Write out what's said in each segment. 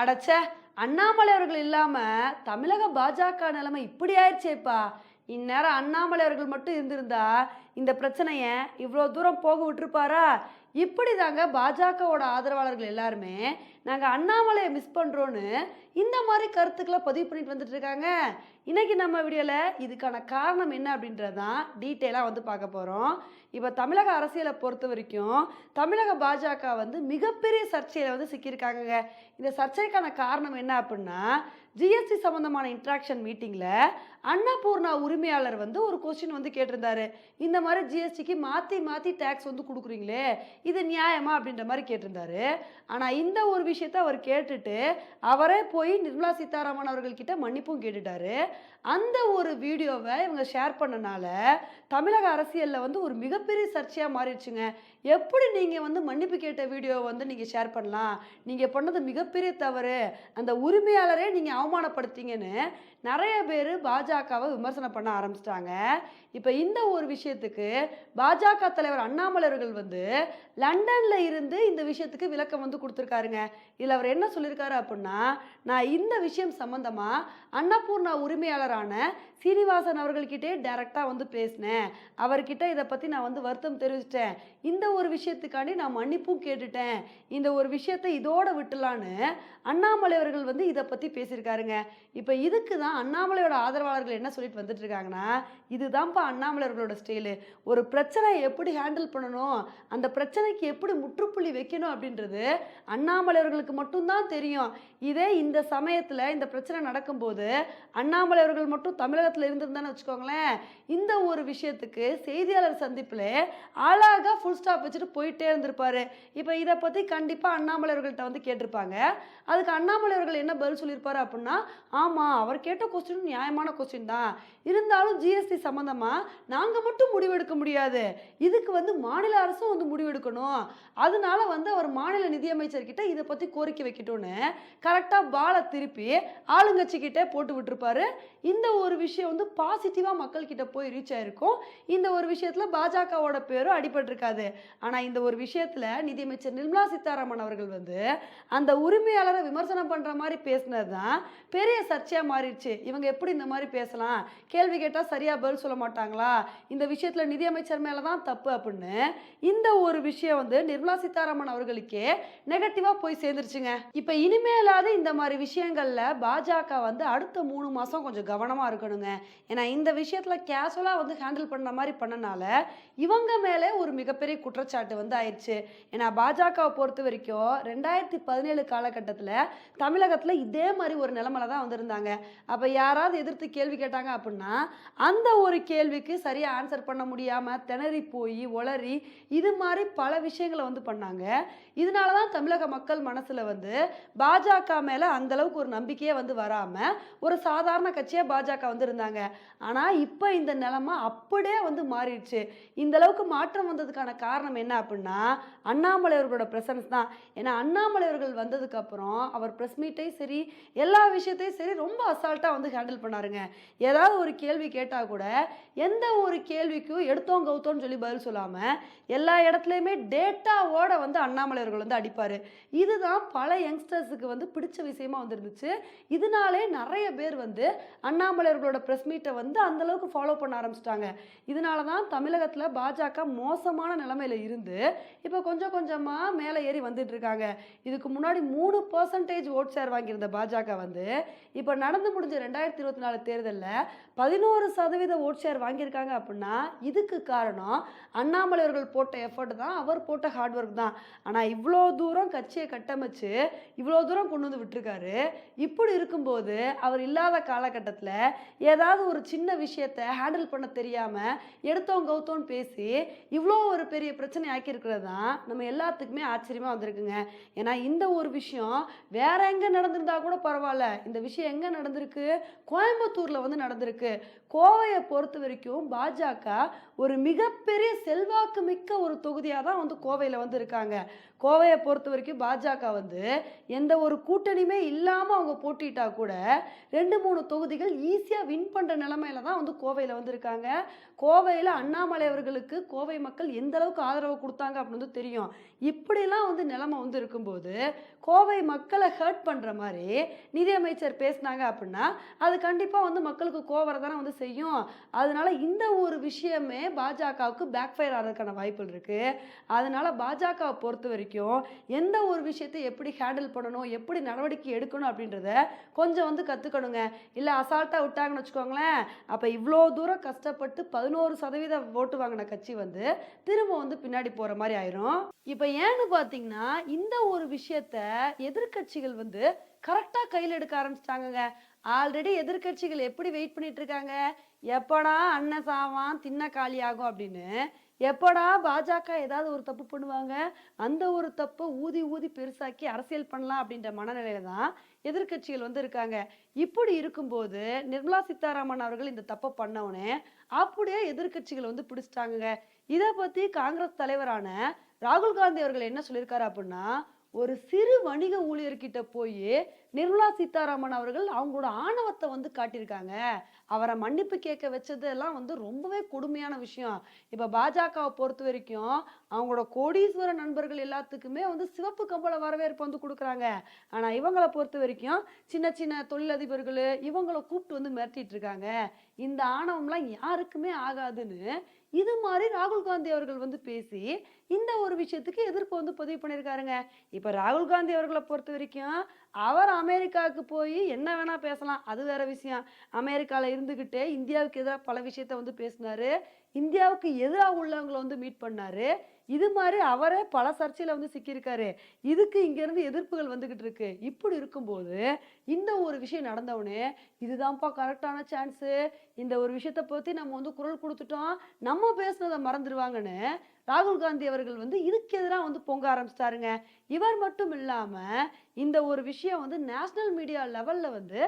அடைச்ச அண்ணாமலை அவர்கள் இல்லாம தமிழக பாஜக நிலைமை இப்படி ஆயிடுச்சேப்பா. இந்நேரம் அண்ணாமலை அவர்கள் மட்டும் இருந்திருந்தா இந்த பிரச்சனைய இவ்வளோ தூரம் போக விட்டுருப்பாரா? இப்படி தாங்க பாஜகவோட ஆதரவாளர்கள் எல்லாருமே நாங்கள் அண்ணாமலையை மிஸ் பண்ணுறோன்னு இந்த மாதிரி கருத்துக்களை பதிவு பண்ணிட்டு வந்துட்டு இருக்காங்க. இன்னைக்கு நம்ம வீடியோவில் இதுக்கான காரணம் என்ன அப்படின்றதான் டீட்டெயிலாக வந்து பார்க்க போகிறோம் இப்போ தமிழக அரசியலை பொறுத்த வரைக்கும் தமிழக பாஜக வந்து மிகப்பெரிய சர்ச்சையில் வந்து சிக்கியிருக்காங்கங்க. இந்த சர்ச்சைக்கான காரணம் என்ன அப்படின்னா ஜிஎஸ்டி சம்மந்தமான இன்ட்ராக்ஷன் மீட்டிங்கில் அன்னபூர்ணா உரிமையாளர் வந்து ஒரு கொஸ்டின் வந்து கேட்டிருந்தாரு. இந்த மாதிரி ஜிஎஸ்டிக்கு மாற்றி மாற்றி டேக்ஸ் வந்து கொடுக்குறீங்களே இது நியாயமா அப்படின்ற மாதிரி கேட்டிருந்தாரு. ஆனால் இந்த ஒரு விஷயம் விஷயத்த அவர் கேட்டுட்டு அவரே போய் நிர்மலா சீதாராமன் அவர்கள்கிட்ட மன்னிப்பும் கேட்டுட்டாரு. அந்த ஒரு வீடியோவை இவங்க ஷேர் பண்ணனால தமிழக அரசியலில் வந்து ஒரு மிகப்பெரிய சர்ச்சையாக மாறிடுச்சுங்க. எப்படி நீங்கள் வந்து மன்னிப்பு கேட்ட வீடியோவை வந்து நீங்கள் ஷேர் பண்ணலாம்? நீங்கள் பண்ணது மிகப்பெரிய தவறு. அந்த உரிமையாளரே நீங்கள் அவமானப்படுத்திங்கன்னு நிறைய பேர் பாஜகவை விமர்சனம் பண்ண ஆரம்பிச்சிட்டாங்க. இப்போ இந்த ஒரு விஷயத்துக்கு பாஜக தலைவர் அண்ணாமலை அவர்கள் வந்து லண்டனில் இருந்து இந்த விஷயத்துக்கு விளக்கம் வந்து கொடுத்துருக்காருங்க. இதில் அவர் என்ன சொல்லியிருக்காரு அப்படின்னா நான் இந்த விஷயம் சம்மந்தமாக அன்னபூர்ணா உரிமையாளரான சீனிவாசன் அவர்கள்கிட்டே டைரெக்டாக வந்து பேசினேன். அவர்கிட்ட இதை பற்றி நான் வந்து வருத்தம் தெரிவிச்சிட்டேன். இந்த ஒரு விஷயத்துக்காண்டி நான் மன்னிப்பும் கேட்டுட்டேன். இந்த ஒரு விஷயத்தை இதோட விட்டுலான்னு அண்ணாமலை அவர்கள் வந்து இதை பற்றி பேசியிருக்காருங்க. இப்போ இதுக்கு தான் அண்ணாமலையோட ஆதரவாளர்கள் என்ன சொல்லிட்டு வந்துட்டு இருக்காங்கன்னா இதுதான்ப்பா அண்ணாமலையர்களோட ஸ்டைலு ஒரு பிரச்சனையை எப்படி ஹேண்டில் பண்ணணும்? அந்த பிரச்சனைக்கு எப்படி முற்றுப்புள்ளி வைக்கணும் அப்படின்றது அண்ணாமலையர்களுக்கு மட்டும்தான் தெரியும். இதே இந்த சமயத்தில் இந்த பிரச்சனை நடக்கும்போது அண்ணாமலையர்கள் மட்டும் தமிழகத்தில் இருந்திருந்தான்னு வச்சுக்கோங்களேன் இந்த ஒரு விஷயத்துக்கு செய்தியாளர் சந்திப்பில் அழகாக ஃபுல் ஸ்டாப் வச்சுட்டு போயிட்டே இருந்திருப்பார். இப்போ இதை பற்றி கண்டிப்பாக அண்ணாமலையர்கள்ட்ட வந்து கேட்டிருப்பாங்க. அதுக்கு அண்ணாமலையர்கள் என்ன பதில் சொல்லியிருப்பார் அப்படின்னா ஆமாம் அவர் கேட்ட கொஸ்டின் நியாயமான கொஸ்டின் தான். இருந்தாலும் ஜிஎஸ்டி சம்மந்தமாக நாங்கள் மட்டும் முடிவெடுக்க முடியாது. இதுக்கு வந்து மாநில அரசும் வந்து முடிவெடுக்கணும். அதனால வந்து அவர் மாநில நிதியமைச்சர்கிட்ட இதை பற்றி கோரிக்கை வைக்கட்டும்னு கரெக்டாக பாலை திருப்பி ஆளுங்கட்சிக்கிட்டே போட்டு விட்டுருப்பாரு. இந்த ஒரு விஷயம் வந்து பாசிட்டிவாக மக்கள்கிட்ட போய் ரீச் ஆயிருக்கும். இந்த ஒரு விஷயத்தில் பாஜகவோட பேரும் அடிபட்டிருக்காது. ஆனால் இந்த ஒரு விஷயத்தில் நிதியமைச்சர் நிர்மலா சீதாராமன் அவர்கள் வந்து அந்த உரிமையாளரை விமர்சனம் பண்ணுற மாதிரி பேசினது தான் பெரிய சர்ச்சையாக மாறிடுச்சு. இவங்க எப்படி இந்த மாதிரி பேசலாம்? கேள்வி கேட்டால் சரியாக பதில் சொல்ல மாட்டாங்களா? இந்த விஷயத்தில் நிதியமைச்சர் மேலே தான் தப்பு அப்படின்னு இந்த ஒரு விஷயம் வந்து நிர்மலா சீதாராமன் அவர்களுக்கே நெகட்டிவாக போய் சேர்ந்துருச்சுங்க. இப்போ இனிமேலாவது இந்த மாதிரி விஷயங்களில் பாஜக வந்து அடுத்த மூணு மாதம் கொஞ்சம் கவனமாக இருக்கணுங்க. ஏன்னா இந்த விஷயத்தில் கேஷுவலாக வந்து ஹேண்டில் பண்ண மாதிரி பண்ணனால இவங்க மேலே ஒரு மிகப்பெரிய குற்றச்சாட்டு வந்து ஆயிடுச்சு. ஏன்னா பாஜகவை பொறுத்த வரைக்கும் ரெண்டாயிரத்தி பதினேழு காலகட்டத்தில் தமிழகத்தில் இதே மாதிரி ஒரு நிலமையில தான் வந்து இருந்தாங்க அப்போ யாராவது எதிர்த்து கேள்வி கேட்டாங்க அப்படின்னா அந்த ஒரு கேள்விக்கு சரியாக ஆன்சர் பண்ண முடியாமல் திணறி போய் உளறி இது மாதிரி பல விஷயங்களை வந்து பண்ணாங்க. இதனால தான் தமிழக மக்கள் மனசில் வந்து பாஜக மேலே அந்தளவுக்கு ஒரு நம்பிக்கையே வந்து வராமல் ஒரு சாதாரண கட்சியாக பாஜக வந்து இருந்தாங்க ஆனால் இப்போ இந்த நிலமை அப்படியே வந்து மாறிடுச்சு. இந்த அளவுக்கு மாற்றம் வந்ததுக்கான காரணம் என்ன அப்படின்னா அண்ணாமலை அவர்களோட பிரசன்ஸ் தான். ஏன்னா அண்ணாமலை அவர்கள் வந்ததுக்கப்புறம் அவர் ப்ரெஸ் மீட்டையும் சரி எல்லா விஷயத்தையும் சரி ரொம்ப அசால்ட்டாக வந்து ஹேண்டில் பண்ணாருங்க. ஏதாவது ஒரு கேள்வி கேட்டால் கூட எந்த ஒரு கேள்விக்கும் எடுத்தோம் கவுத்தோன்னு சொல்லி பதில் சொல்லாமல் எல்லா இடத்துலையுமே டேட்டாவோட வந்து அண்ணாமலையர்கள் வந்து அடிப்பார். இதுதான் பல யங்ஸ்டர்ஸுக்கு வந்து பிடிச்ச விஷயமா வந்துருந்துச்சு. இதனாலே நிறைய பேர் வந்து அண்ணாமலையர்களோட ப்ரெஸ் மீட்டை வந்து அந்தளவுக்கு ஃபாலோ பண்ண ஆரம்பிச்சிட்டாங்க. இதனால தான் தமிழகத்தில் பாஜக மோசமான நிலமையில இருந்து இப்போ கொஞ்சம் கொஞ்சமாக மேலே ஏறி வந்துட்டு இருக்காங்க. இதுக்கு முன்னாடி மூணு பர்சன்டேஜ் ஓட் ஷேர் வாங்கியிருந்த பாஜக வந்து இப்போ நடந்து முடிஞ்ச ரெண்டாயிரத்தி இருபத்தி நாலு தேர்தலில் பதினோரு சதவீத ஓட் ஷேர் வாங்கியிருக்காங்க அப்படின்னா இதுக்கு காரணம் அண்ணாமலை அவர்கள் போட்ட எஃபர்ட் தான் அவர் போட்ட ஹார்ட் ஒர்க் தான். ஆனால் இவ்வளோ தூரம் கட்சியை கட்டமைச்சு இவ்வளோ தூரம் கொண்டு வந்து விட்டுருக்காரு. இப்படி இருக்கும்போது அவர் இல்லாத காலகட்டத்தில் ஏதாவது ஒரு சின்ன விஷயத்தை ஹேண்டில் பண்ண தெரியாமல் எடுத்தோம் கௌத்தோன்னு பேசி இவ்வளோ ஒரு பெரிய பிரச்சனை ஆக்கியிருக்கிறது தான் நம்ம எல்லாத்துக்குமே ஆச்சரியமாக வந்திருக்குங்க. ஏன்னா இந்த ஒரு விஷயம் வேற எங்கே நடந்திருந்தா கூட பரவாயில்ல. இந்த விஷயம் எங்கே நடந்திருக்கு? கோயம்புத்தூரில் வந்து நடந்திருக்கு. கோவையை பொறுத்த வரைக்கும் பாஜக ஒரு மிகப்பெரிய செல்வாக்கு மிக்க ஒரு தொகுதியாக தான் வந்து கோவையில் வந்து இருக்காங்க. கோவையை பொறுத்த வரைக்கும் பாஜக வந்து எந்த ஒரு கூட்டணியுமே இல்லாமல் அவங்க போட்டிட்டா கூட ரெண்டு மூணு தொகுதிகள் ஈஸியாக வின் பண்ணுற நிலமையில தான் வந்து கோவையில் வந்து இருக்காங்க. கோவையில் அண்ணாமலை அவர்களுக்கு கோவை மக்கள் எந்த அளவுக்கு ஆதரவு கொடுத்தாங்க அப்படின்னு வந்து தெரியும். இப்படிலாம் வந்து நிலைமை வந்து இருக்கும்போது கோவை மக்களை ஹர்ட் பண்ணுற மாதிரி நிதியமைச்சர் பேசினாங்க அப்படின்னா அது கண்டிப்பாக வந்து மக்களுக்கு கோவரை தானே வந்து செய்யும். அதனால இந்த ஒரு விஷயமே பாஜகவுக்கு பேக் ஃபயர் ஆகிறதுக்கான வாய்ப்புகள் இருக்குது அதனால பாஜகவை பொறுத்த வரைக்கும் எந்த ஒரு விஷயத்தை எப்படி ஹேண்டில் பண்ணணும் எப்படி நடவடிக்கை எடுக்கணும் அப்படின்றத கொஞ்சம் வந்து கற்றுக்கணுங்க இல்லை அசால்ட்டாக விட்டாங்கன்னு வச்சுக்கோங்களேன் அப்போ இவ்வளோ தூரம் கஷ்டப்பட்டு பதினோரு சதவீத ஓட்டு வாங்கின கட்சி வந்து திரும்ப வந்து பின்னாடி போகிற மாதிரி ஆயிரும். இப்போ ஏன்னு பார்த்தீங்கன்னா இந்த ஒரு விஷயத்த எதிர்க்கட்சிகள் வந்து கரெக்டாக கையில் எடுக்க ஆரம்பிச்சிட்டாங்கங்க. ஆல்ரெடி எதிர்க்கட்சிகள் எப்படி வெயிட் பண்ணிட்டு இருக்காங்க? எப்படா அண்ணன் சாவான் தின்ன காலி ஆகும் அப்படின்னு எப்படா பாஜக ஏதாவது ஒரு தப்பு பண்ணுவாங்க? அந்த ஒரு தப்பை ஊதி ஊதி பெருசாக்கி அரசியல் பண்ணலாம் அப்படின்ற மனநிலையில தான் எதிர்க்கட்சிகள் வந்து இருக்காங்க. இப்படி இருக்கும்போது நிர்மலா சீதாராமன் அவர்கள் இந்த தப்பை பண்ணவுடனே அப்படியே எதிர்க்கட்சிகள் வந்து பிடிச்சிட்டாங்கங்க. இதை பத்தி காங்கிரஸ் தலைவரான ராகுல் காந்தி அவர்கள் என்ன சொல்லியிருக்காரு அப்படின்னா ஒரு சிறு வணிக ஊழியர்கிட்ட போய் நிர்மலா சீதாராமன் அவர்கள் அவங்களோட ஆணவத்தை வந்து காட்டியிருக்காங்க. அவரை மன்னிப்பு கேட்க வச்சதெல்லாம் வந்து ரொம்பவே கொடுமையான விஷயம். இப்போ பாஜகவை பொறுத்த வரைக்கும் அவங்களோட கோடீஸ்வர நண்பர்கள் எல்லாத்துக்குமே வந்து சிவப்பு கம்பள வரவேற்பு வந்து கொடுக்குறாங்க. ஆனால் இவங்களை பொறுத்த வரைக்கும் சின்ன சின்ன தொழிலதிபர்கள் இவங்களை கூப்பிட்டு வந்து மிரட்டிட்டு இருக்காங்க. இந்த ஆணவம்லாம் யாருக்குமே ஆகாதுன்னு இது மாதிரி ராகுல் காந்தி அவர்கள் வந்து பேசி இந்த ஒரு விஷயத்துக்கு எதிர்ப்பு வந்து பதிவு பண்ணியிருக்காருங்க. இப்போ ராகுல் காந்தி அவர்களை பொறுத்த வரைக்கும் அவர் அமெரிக்காவுக்கு போய் என்ன வேணால் பேசலாம். அது வேற விஷயம். அமெரிக்காவில் இருந்துக்கிட்டே இந்தியாவுக்கு எதிராக பல விஷயத்த வந்து பேசினாரு. இந்தியாவுக்கு எதிராக உள்ளவங்களை வந்து மீட் பண்ணாரு. இது மாதிரி அவரே பல சர்ச்சையில் வந்து சிக்கியிருக்காரு. இதுக்கு இங்கேருந்து எதிர்ப்புகள் வந்துக்கிட்டு இருக்கு. இப்படி இருக்கும்போது இந்த ஒரு விஷயம் நடந்தவுடனே இதுதான்ப்பா கரெக்டான சான்ஸு இந்த ஒரு விஷயத்தை பற்றி நம்ம வந்து குரல் கொடுத்துட்டோம். நம்ம பேசுனதை மறந்துடுவாங்கன்னு ராகுல் காந்தி அவர்கள் வந்து இதுக்கு எதிராக வந்து பொங்க ஆரம்பிச்சிட்டாருங்க. இவர் மட்டும் இல்லாமல் இந்த ஒரு விஷயம் வந்து நேஷ்னல் மீடியா லெவலில் வந்து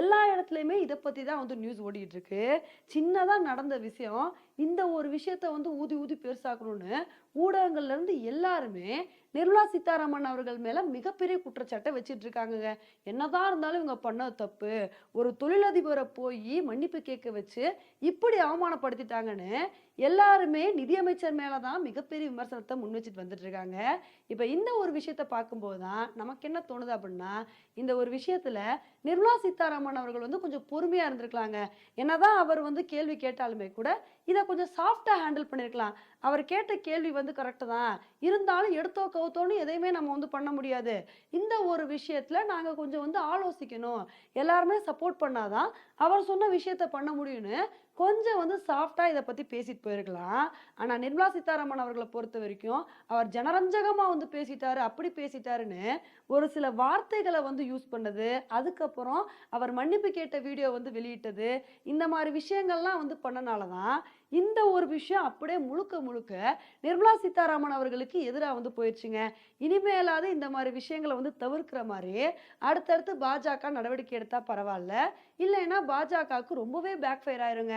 எல்லா இடத்துலையுமே இதை பற்றி தான் வந்து நியூஸ் ஓடிக்கிட்டு இருக்கு. சின்னதாக நடந்த விஷயம் இந்த ஒரு விஷயத்த வந்து ஊதி ஊதி பெருசாக்கணும்னு ஊடகங்கள்ல இருந்து எல்லாருமே நிர்மலா சீதாராமன் அவர்கள் மேல மிகப்பெரிய குற்றச்சாட்டை வச்சிட்டு இருக்காங்க என்னதான் இருந்தாலும் இவங்க பண்ண தப்பு. ஒரு தொழிலதிபரை போய் மன்னிப்பு கேட்க வச்சு இப்படி அவமானப்படுத்திட்டாங்கன்னு எல்லாருமே நிதியமைச்சர் மேலதான் மிகப்பெரிய விமர்சனத்தை முன் வச்சுட்டு வந்துட்டு இருக்காங்க இப்ப இந்த ஒரு விஷயத்த பார்க்கும்போது தான் நமக்கு என்ன தோணுது அப்படின்னா இந்த ஒரு விஷயத்துல நிர்மலா சீதாராமன் அவர்கள் வந்து கொஞ்சம் பொறுமையா இருந்திருக்கலாங்க. என்னதான் அவர் வந்து கேள்வி கேட்டாலுமே கூட இதை கொஞ்சம் சாஃப்டாக ஹேண்டில் பண்ணியிருக்கலாம் அவர் கேட்ட கேள்வி வந்து கரெக்டு தான். இருந்தாலும் எடுத்தோ கவுத்தோன்னு எதையுமே நம்ம வந்து பண்ண முடியாது. இந்த ஒரு விஷயத்தில் நாங்கள் கொஞ்சம் வந்து ஆலோசிக்கணும். எல்லாருமே சப்போர்ட் பண்ணாதான் அவர் சொன்ன விஷயத்த பண்ண முடியும்னு கொஞ்சம் வந்து சாஃப்டாக இதை பற்றி பேசிட்டு போயிருக்கலாம். ஆனால் நிர்மலா சீதாராமன் அவர்களை பொறுத்த வரைக்கும் அவர் ஜனரஞ்சகமாக வந்து பேசிட்டாரு அப்படி பேசிட்டாருன்னு ஒரு சில வார்த்தைகளை வந்து யூஸ் பண்ணது. அதுக்கப்புறம் அவர் மன்னிப்பு கேட்ட வீடியோ வந்து வெளியிட்டது. இந்த மாதிரி விஷயங்கள்லாம் வந்து பண்ணனால தான் இந்த ஒரு விஷயம் அப்படியே முழுக்க முழுக்க நிர்மலா சீதாராமன் அவர்களுக்கு எதிராக வந்து போயிடுச்சுங்க. இனிமேலாவது இந்த மாதிரி விஷயங்களை வந்து தவிர்க்கிற மாதிரி அடுத்தடுத்து பாஜக நடவடிக்கை எடுத்தால் பரவாயில்ல. இல்லைன்னா பாஜகவுக்கு ரொம்பவே பேக் ஃபயர் ஆயிருங்க.